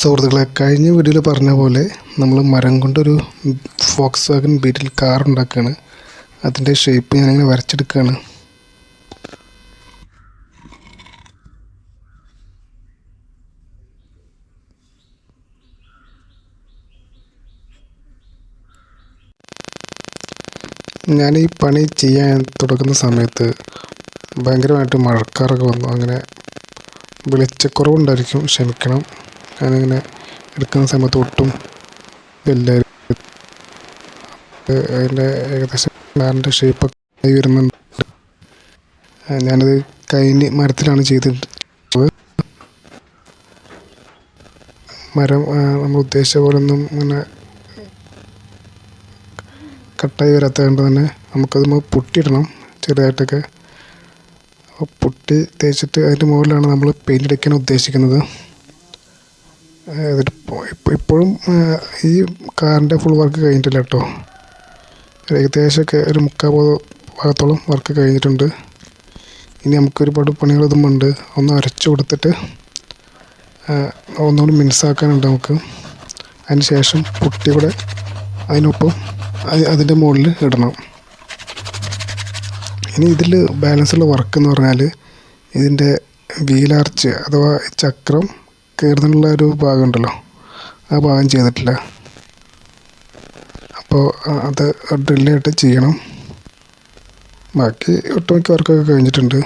സുഹൃത്തുക്കളെ കഴിഞ്ഞ വീഡിയോയിൽ പറഞ്ഞ പോലെ നമ്മൾ മരം കൊണ്ടൊരു ഫോക്സ് വാഗൻ ബീറ്റിൽ കാർ ഉണ്ടാക്കുകയാണ്. അതിന്റെ ഷേപ്പ് ഞാനിങ്ങനെ വരച്ചെടുക്കുകയാണ്. ഞാൻ ഈ പണി ചെയ്യാൻ തുടങ്ങുന്ന സമയത്ത് ഭയങ്കരമായിട്ട് മഴക്കാറൊക്കെ വന്നു. അങ്ങനെ വെളിച്ചക്കുറവുണ്ടായിരിക്കും. ക്ഷമിക്കണം. ഞാനിങ്ങനെ എടുക്കുന്ന സമയത്ത് ഒട്ടും ഇല്ലായിരുന്നു അതിന്റെ ഏകദേശം കാറിന്റെ ഷേപ്പൊക്കെ ആയി വരുന്നുണ്ട്. ഞാനത് കൈനി മരത്തിലാണ് ചെയ്തിട്ടുള്ളത്. മരം നമ്മൾ ഉദ്ദേശിച്ച പോലൊന്നും ഇങ്ങനെ കട്ടായി വരാത്തത് കൊണ്ട് തന്നെ നമുക്കത് പൊട്ടിയിടണം ചെറുതായിട്ടൊക്കെ. അപ്പോൾ പൊട്ടി തേച്ചിട്ട് അതിന്റെ മുകളിലാണ് നമ്മൾ പെയിന്റ് അടിക്കാൻ ഉദ്ദേശിക്കുന്നത്. ഇപ്പോഴും ഈ കാറിന്റെ ഫുൾ വർക്ക് കഴിഞ്ഞിട്ടില്ല കേട്ടോ. ഏകദേശമൊക്കെ ഒരു മുക്കാൽ ഭാഗ- ഭാഗത്തോളം വർക്ക് കഴിഞ്ഞിട്ടുണ്ട്. ഇനി നമുക്ക് ഒരുപാട് പണികൾ ഇതുമുണ്ട് ഒന്ന് അരച്ചു കൊടുത്തിട്ട് ഒന്നുകൂടി മിനുസാക്കാനുണ്ട് നമുക്ക്. അതിന് ശേഷം പുട്ടി കൂടെ അതിനൊപ്പം അതിന്റെ മുകളിൽ ഇടണം. ഇനി ഇതിൽ ബാലൻസുള്ള വർക്ക് എന്ന് പറഞ്ഞാൽ ഇതിന്റെ വീലാർച്ച് അഥവാ ചക്രം കയറുന്നുള്ള ഒരു ഭാഗം ഉണ്ടല്ലോ ആ ഭാഗം ചെയ്തിട്ടില്ല. അപ്പോൾ അത് ഡ്രില്ലായിട്ട് ചെയ്യണം. ബാക്കി ഒട്ടുമിക്ക വർക്കൊക്കെ കഴിഞ്ഞിട്ടുണ്ട്.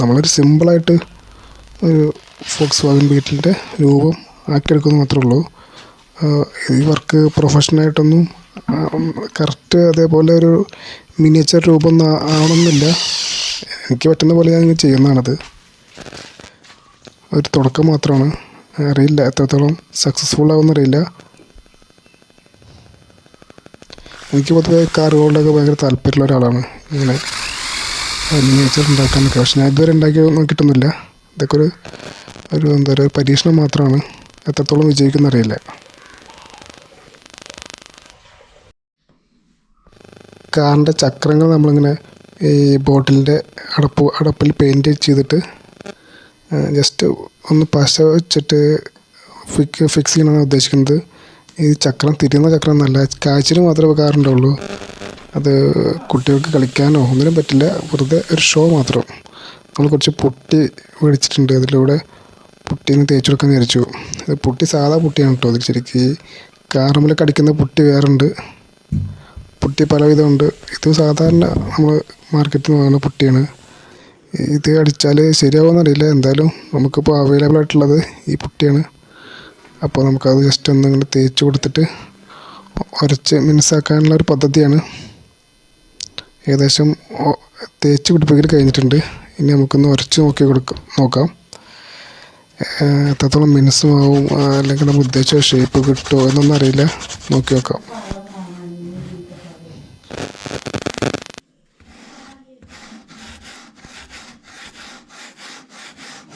നമ്മളൊരു സിമ്പിളായിട്ട് ഒരു ഫോക്സ് വാഗൻ ബീറ്റിന്റെ രൂപം ആക്കിയെടുക്കുന്നു മാത്രമേ ഉള്ളൂ. ഈ വർക്ക് പ്രൊഫഷണലായിട്ടൊന്നും കറക്റ്റ് അതേപോലെ ഒരു മിനിയേച്ചർ രൂപം ആവണമെന്നില്ല. എനിക്ക് പറ്റുന്ന പോലെ ഞാൻ ചെയ്യുന്നതാണത്. ഒരു തുടക്കം മാത്രമാണ്. അറിയില്ല എത്രത്തോളം സക്സസ്ഫുൾ ആവുമെന്നറിയില്ല എനിക്ക് പൊതുവേ കാറുകളിലൊക്കെ ഭയങ്കര താല്പര്യമുള്ള ഒരാളാണ്. ഇങ്ങനെ മിനിയേച്ചർ ഉണ്ടാക്കാനൊക്കെ. പക്ഷെ ഞാൻ ഇതുവരെ ഉണ്ടാക്കി നോക്കിയിട്ടൊന്നുമില്ല ഇതൊക്കെ ഒരു ഒരു എന്താ പറയുക പരീക്ഷണം മാത്രമാണ്. എത്രത്തോളം വിജയിക്കുന്ന അറിയില്ല. കാറിന്റെ ചക്രങ്ങൾ നമ്മളിങ്ങനെ ഈ ബോട്ടിലിന്റെ അടപ്പ് അടപ്പിൽ പെയിന്റ് ചെയ്തിട്ട് ജസ്റ്റ് ഒന്ന് പശ വെച്ചിട്ട് ഫിക്ക് ഫിക്സ് ചെയ്യണമെന്നാണ് ഉദ്ദേശിക്കുന്നത്. ഈ ചക്രം തിരിയുന്ന ചക്രം എന്നല്ല കാഴ്ചയിൽ മാത്രമേ ഉപകാരമുണ്ടാവുള്ളൂ അത് കുട്ടികൾക്ക് കളിക്കാനോ ഒന്നിനും പറ്റില്ല. വെറുതെ ഒരു ഷോ മാത്രം. നമ്മൾ കുറച്ച് പുട്ടി മേടിച്ചിട്ടുണ്ട്. അതിലൂടെ പുട്ടിന്ന് തേച്ച് കൊടുക്കാൻ വിചാരിച്ചു. ഇത് പുട്ടി സാധാ പുട്ടിയാണ് കേട്ടോ അതിൽ ശരിക്കും. ഈ കാറുമ്പിൽ കടിക്കുന്ന പുട്ടി വേറുണ്ട്. പുട്ടി പലവിധമുണ്ട്. ഇത് സാധാരണ നമ്മൾ മാർക്കറ്റിൽ നിന്ന് വാങ്ങുന്ന പുട്ടിയാണ്. ഇത് അടിച്ചാൽ ശരിയാവുമെന്നറിയില്ല എന്തായാലും നമുക്കിപ്പോൾ അവൈലബിൾ ആയിട്ടുള്ളത് ഈ പുട്ടിയാണ്. അപ്പോൾ നമുക്കത് ജസ്റ്റ് ഒന്ന് ഇങ്ങനെ തേച്ച് കൊടുത്തിട്ട് ഉരച്ച് മിനുസാക്കാനുള്ള ഒരു പദ്ധതിയാണ്. ഏകദേശം തേച്ച് പിടിപ്പിക്കൽ കഴിഞ്ഞിട്ടുണ്ട്. ഇനി നമുക്കൊന്ന് ഉരച്ച് നോക്കി കൊടുക്കാം നോക്കാം. എത്രത്തോളം മിനുസമാവും അല്ലെങ്കിൽ നമുക്ക് ഉദ്ദേശിച്ച ഷേപ്പ് കിട്ടുമോ എന്നൊന്നും അറിയില്ല. നോക്കി നോക്കാം.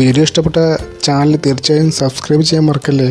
വീഡിയോ ഇഷ്ടപ്പെട്ട ചാനൽ തീർച്ചയായും സബ്സ്ക്രൈബ് ചെയ്യാൻ മറക്കല്ലേ?